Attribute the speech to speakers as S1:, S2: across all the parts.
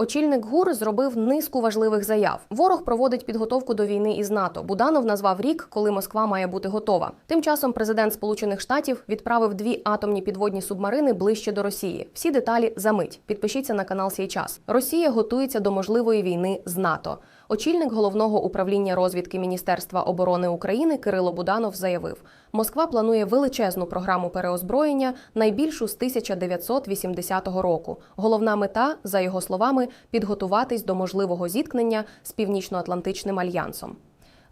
S1: Очільник ГУР зробив низку важливих заяв. Ворог проводить підготовку до війни із НАТО. Буданов назвав рік, коли Москва має бути готова. Тим часом президент Сполучених Штатів відправив дві атомні підводні субмарини ближче до Росії. Всі деталі за мить. Підпишіться на канал Сейчас. Росія готується до можливої війни з НАТО. Очільник головного управління розвідки Міністерства оборони України Кирило Буданов заявив: Москва планує величезну програму переозброєння, найбільшу з 1980 року. Головна мета, за його словами, підготуватись до можливого зіткнення з Північно-Атлантичним альянсом.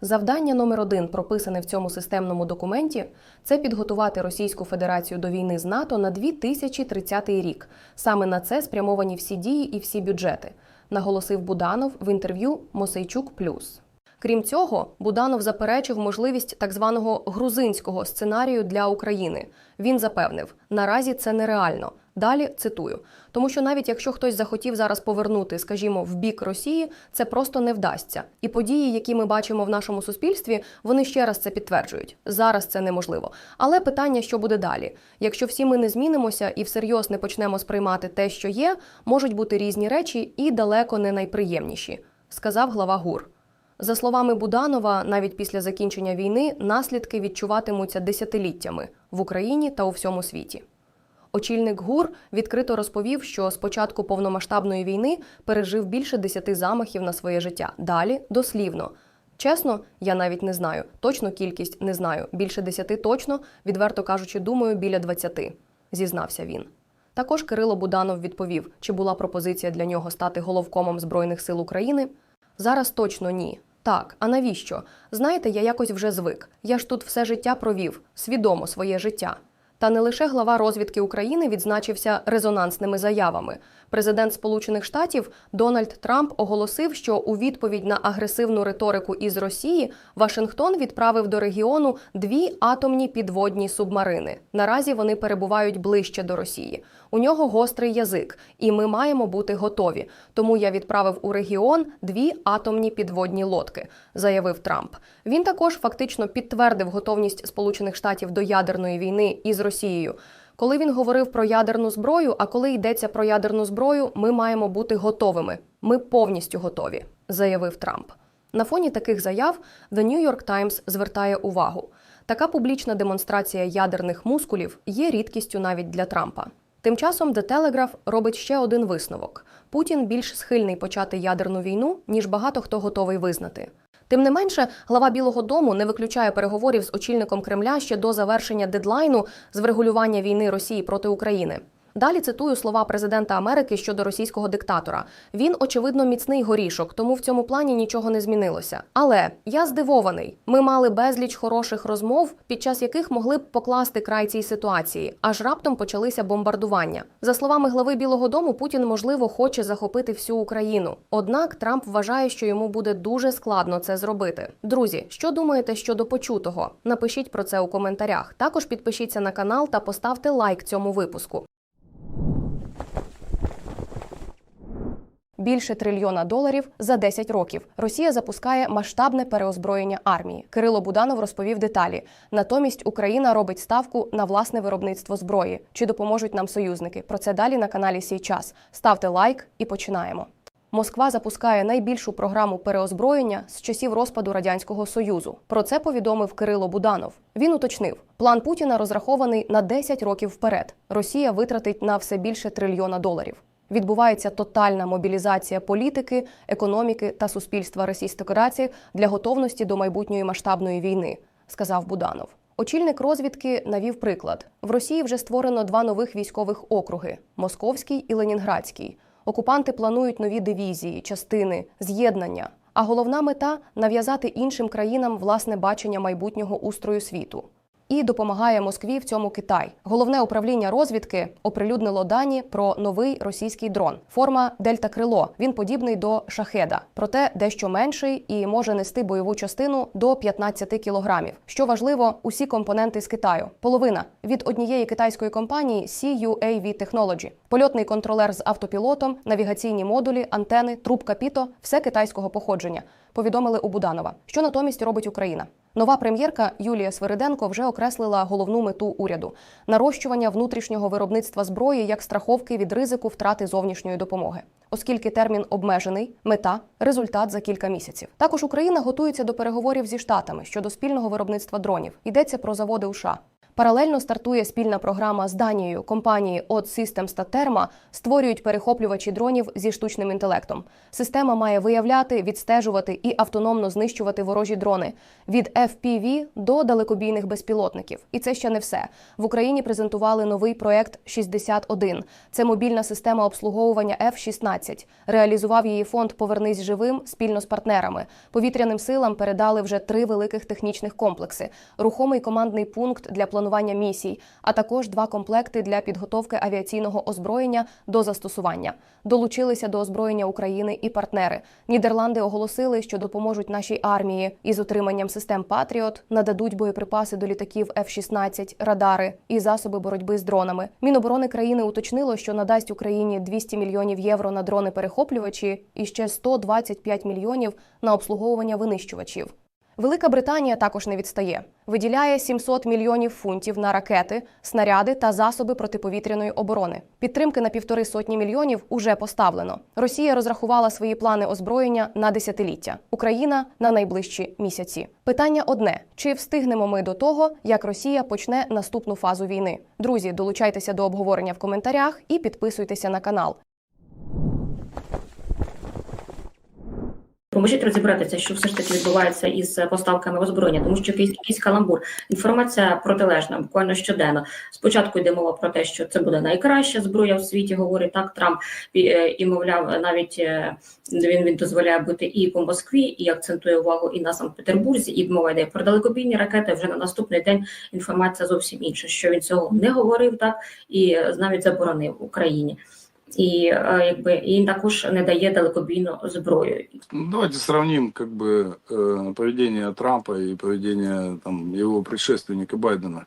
S1: Завдання номер один, прописане в цьому системному документі, це підготувати Російську Федерацію до війни з НАТО на 2030 рік. Саме на це спрямовані всі дії і всі бюджети, наголосив Буданов в інтерв'ю Мосейчук Плюс. Крім цього, Буданов заперечив можливість так званого грузинського сценарію для України. Він запевнив, наразі це нереально. Далі цитую, тому що навіть якщо хтось захотів зараз повернути, скажімо, в бік Росії, це просто не вдасться. І події, які ми бачимо в нашому суспільстві, вони ще раз це підтверджують. Зараз це неможливо. Але питання, що буде далі? Якщо всі ми не змінимося і всерйоз не почнемо сприймати те, що є, можуть бути різні речі і далеко не найприємніші, сказав глава ГУР. За словами Буданова, навіть після закінчення війни наслідки відчуватимуться десятиліттями в Україні та у всьому світі. Очільник ГУР відкрито розповів, що з початку повномасштабної війни пережив більше десяти замахів на своє життя. Далі дослівно. Чесно, я навіть не знаю. Точну кількість не знаю. Більше десяти точно, відверто кажучи, думаю, біля двадцяти, зізнався він. Також Кирило Буданов відповів, чи була пропозиція для нього стати головкомом Збройних сил України. Зараз точно ні. Так, а навіщо? Знаєте, я якось вже звик. Я ж тут все життя провів, свідомо своє життя. Та не лише глава розвідки України відзначився резонансними заявами. Президент Сполучених Штатів Дональд Трамп оголосив, що у відповідь на агресивну риторику із Росії Вашингтон відправив до регіону дві атомні підводні субмарини. Наразі вони перебувають ближче до Росії. У нього гострий язик, і ми маємо бути готові. Тому я відправив у регіон дві атомні підводні лодки, заявив Трамп. Він також фактично підтвердив готовність Сполучених Штатів до ядерної війни із Росією. Коли він говорив про ядерну зброю, а коли йдеться про ядерну зброю, ми маємо бути готовими. Ми повністю готові, заявив Трамп. На фоні таких заяв The New York Times звертає увагу. Така публічна демонстрація ядерних мускулів є рідкістю навіть для Трампа. Тим часом The Telegraph робить ще один висновок: Путін більш схильний почати ядерну війну, ніж багато хто готовий визнати. Тим не менше, глава Білого Дому не виключає переговорів з очільником Кремля ще до завершення дедлайну з врегулювання війни Росії проти України. Далі цитую слова президента Америки щодо російського диктатора. Він, очевидно, міцний горішок, тому в цьому плані нічого не змінилося. Але я здивований. Ми мали безліч хороших розмов, під час яких могли б покласти край цій ситуації, аж раптом почалися бомбардування. За словами глави Білого Дому, Путін можливо хоче захопити всю Україну. Однак Трамп вважає, що йому буде дуже складно це зробити. Друзі, що думаєте щодо почутого? Напишіть про це у коментарях. Також підпишіться на канал та поставте лайк цьому випуску. Більше трильйона доларів за 10 років. Росія запускає масштабне переозброєння армії. Кирило Буданов розповів деталі. Натомість Україна робить ставку на власне виробництво зброї. Чи допоможуть нам союзники? Про це далі на каналі Сій час. Ставте лайк і починаємо. Москва запускає найбільшу програму переозброєння з часів розпаду радянського союзу. Про це повідомив Кирило Буданов. Він уточнив, план Путіна розрахований на 10 років вперед. Росія витратить на все більше трильйона доларів. Відбувається тотальна мобілізація політики, економіки та суспільства Російської Федерації для готовності до майбутньої масштабної війни, сказав Буданов. Очільник розвідки навів приклад: в Росії вже створено два нових військових округи Московський і Ленінградський. Окупанти планують нові дивізії, частини, з'єднання. А головна мета нав'язати іншим країнам власне бачення майбутнього устрою світу. І допомагає Москві в цьому Китай. Головне управління розвідки оприлюднило дані про новий російський дрон. Форма Дельта Крило. Він подібний до шахеда, проте дещо менший і може нести бойову частину до 15 кілограмів. Що важливо, усі компоненти з Китаю. Половина від однієї китайської компанії CUAV Technology. Польотний контролер з автопілотом, навігаційні модулі, антени, трубка піто все китайського походження. Повідомили у Буданова. Що натомість робить Україна? Нова прем'єрка Юлія Свириденко вже окреслила головну мету уряду нарощування внутрішнього виробництва зброї як страховки від ризику втрати зовнішньої допомоги. Оскільки термін обмежений, мета результат за кілька місяців. Також Україна готується до переговорів зі штатами щодо спільного виробництва дронів. Йдеться про заводи у США. Паралельно стартує спільна програма з Данією. Компанії От Systems та Терма створюють перехоплювачі дронів зі штучним інтелектом. Система має виявляти, відстежувати і автономно знищувати ворожі дрони від FPV до далекобійних безпілотників. І це ще не все. В Україні презентували новий проект 61. Це мобільна система обслуговування F-16. Реалізував її фонд Повернись живим спільно з партнерами. Повітряним силам передали вже три великих технічних комплекси: рухомий командний пункт для планування місій, а також два комплекти для підготовки авіаційного озброєння до застосування. Долучилися до озброєння України і партнери. Нідерланди оголосили, що допоможуть нашій армії із отриманням систем Патріот, нададуть боєприпаси до літаків F-16, радари і засоби боротьби з дронами. Міноборони країни уточнило, що надасть Україні 200 мільйонів євро на дрони-перехоплювачі і ще 125 мільйонів на обслуговування винищувачів. Велика Британія також не відстає. Виділяє 700 мільйонів фунтів на ракети, снаряди та засоби протиповітряної оборони. Підтримки на півтори сотні мільйонів уже поставлено. Росія розрахувала свої плани озброєння на десятиліття. Україна на найближчі місяці. Питання одне: чи встигнемо ми до того, як Росія почне наступну фазу війни? Друзі, долучайтеся до обговорення в коментарях і підписуйтеся на канал.
S2: Поможіть розібратися, що все ж таки відбувається із поставками озброєння, тому що якийсь, якийсь каламбур. Інформація протилежна, буквально щоденно. Спочатку йде мова про те, що це буде найкраща зброя в світі, говорить так Трамп і, е, мовляв, навіть е, він, він дозволяє бути і по Москві, і акцентує увагу і на Санкт-Петербурзі, і мова йде про далекобійні ракети. Вже на наступний день інформація зовсім інша, що він цього не говорив так і е, навіть заборонив Україні. І е, якби і він також не дає далекобійну зброю.
S3: Ну, Давайте сравним как бы э, поведение Трампа и поведение там его предшественника Байдена.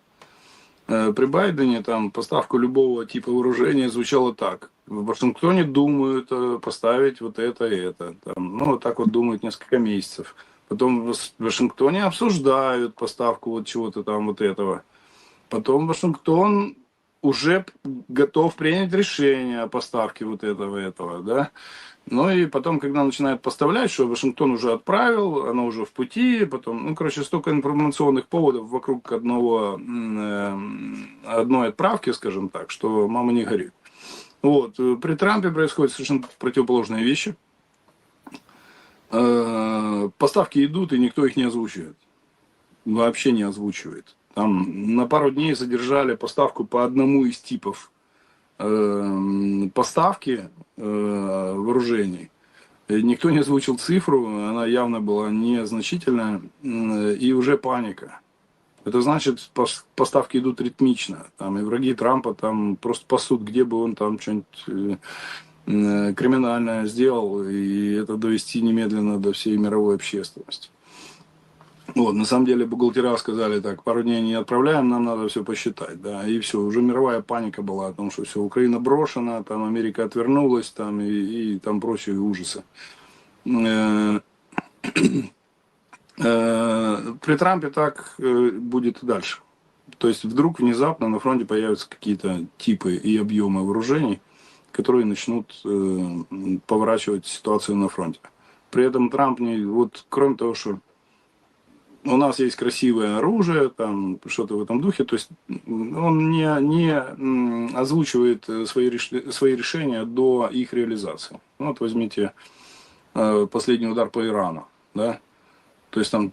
S3: Э, При Байдене там поставка любого типа вооружения звучала так. В Вашингтоне думают э, поставить вот это и это. Там, ну, вот так вот думают несколько месяцев. Потом в Вас- в Вашингтоне обсуждают поставку вот чего-то там вот этого. Потом Вашингтон уже готов принять решение о поставке вот этого этого, да. Ну и потом, когда начинают поставлять, что Вашингтон уже отправил, оно уже в пути, потом, ну, короче, столько информационных поводов вокруг одного, э, одной отправки, скажем так, что мама не горит. Вот. э, При Трампе происходят совершенно противоположные вещи. Э, Поставки идут, и никто их не озвучивает. Вообще не озвучивает. Там на пару дней задержали поставку по одному из типов э, поставки э, вооружений. Никто не озвучил цифру, она явно была незначительная, и уже паника. Это значит, пос- поставки идут ритмично. Там и враги Трампа там просто пасут, где бы он там что-нибудь э, э, криминальное сделал, и это довести немедленно до всей мировой общественности. Вот, на самом деле бухгалтера сказали так, пару дней не отправляем, нам надо все посчитать, да, и все, уже мировая паника была о том, что все, Украина брошена, там Америка отвернулась, там и, и там прочие ужасы. Э, э, При Трампе так э, будет и дальше. То есть вдруг внезапно на фронте появятся какие-то типы и объемы вооружений, которые начнут поворачивать ситуацию на фронте. При этом Трамп, не, вот кроме того, что у нас есть красивое оружие, там что-то в этом духе. То есть он не, не озвучивает э, свои, свои решения до их реализации. Ну, Вот возьмите э, последний удар по Ирану, да. То есть там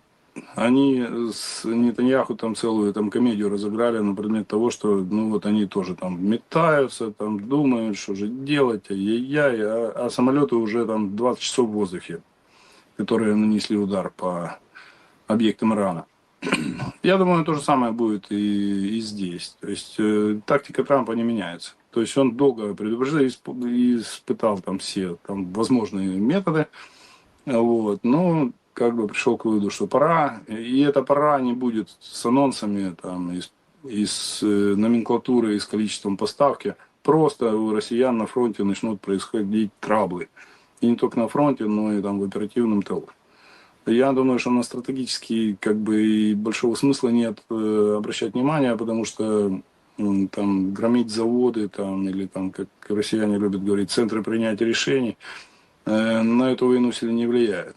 S3: они с Нетаньяху там целую там комедию разыграли на предмет того, что ну вот они тоже там метаются, там думают, что же делать, ай-яй-яй, а, а самолеты уже там 20 часов в воздухе, которые нанесли удар по объектам Ирана. Я думаю, то же самое будет и, и здесь. То есть э, тактика Трампа не меняется. То есть он долго предупреждал, исп- испытал там все там, возможные методы. Вот. Но как бы пришел к выводу, что пора. И эта пора не будет с анонсами, там, и с, и с э, номенклатурой, и с количеством поставки. Просто у россиян на фронте начнут происходить траблы. И не только на фронте, но и там в оперативном тылу. Я думаю, что на стратегический как бы и большого смысла нет э, обращать внимание, потому что там громить заводы там или там, как россияне любят говорить, центры принятия решений э, на эту войну сильно не влияет.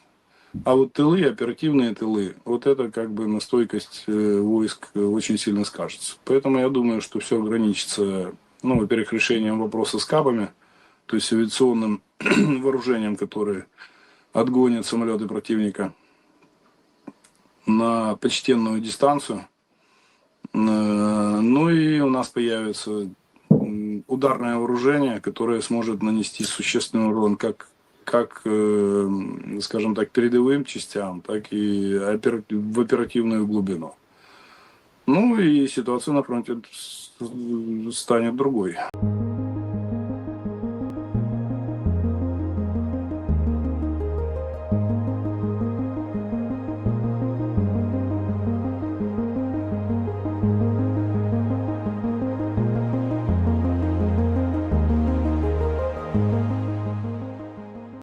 S3: А вот тылы, оперативные тылы, вот это как бы на стойкость э, войск очень сильно скажется. Поэтому я думаю, что все ограничится, ну, во-первых, решением вопроса с кабами, то есть авиационным вооружением, которое отгонит самолеты противника на почтенную дистанцию. Э, Ну и у нас появится ударное вооружение, которое сможет нанести существенный урон как, как э, скажем так, передовым частям, так и в оперативную глубину. Ну и ситуация на фронте станет другой.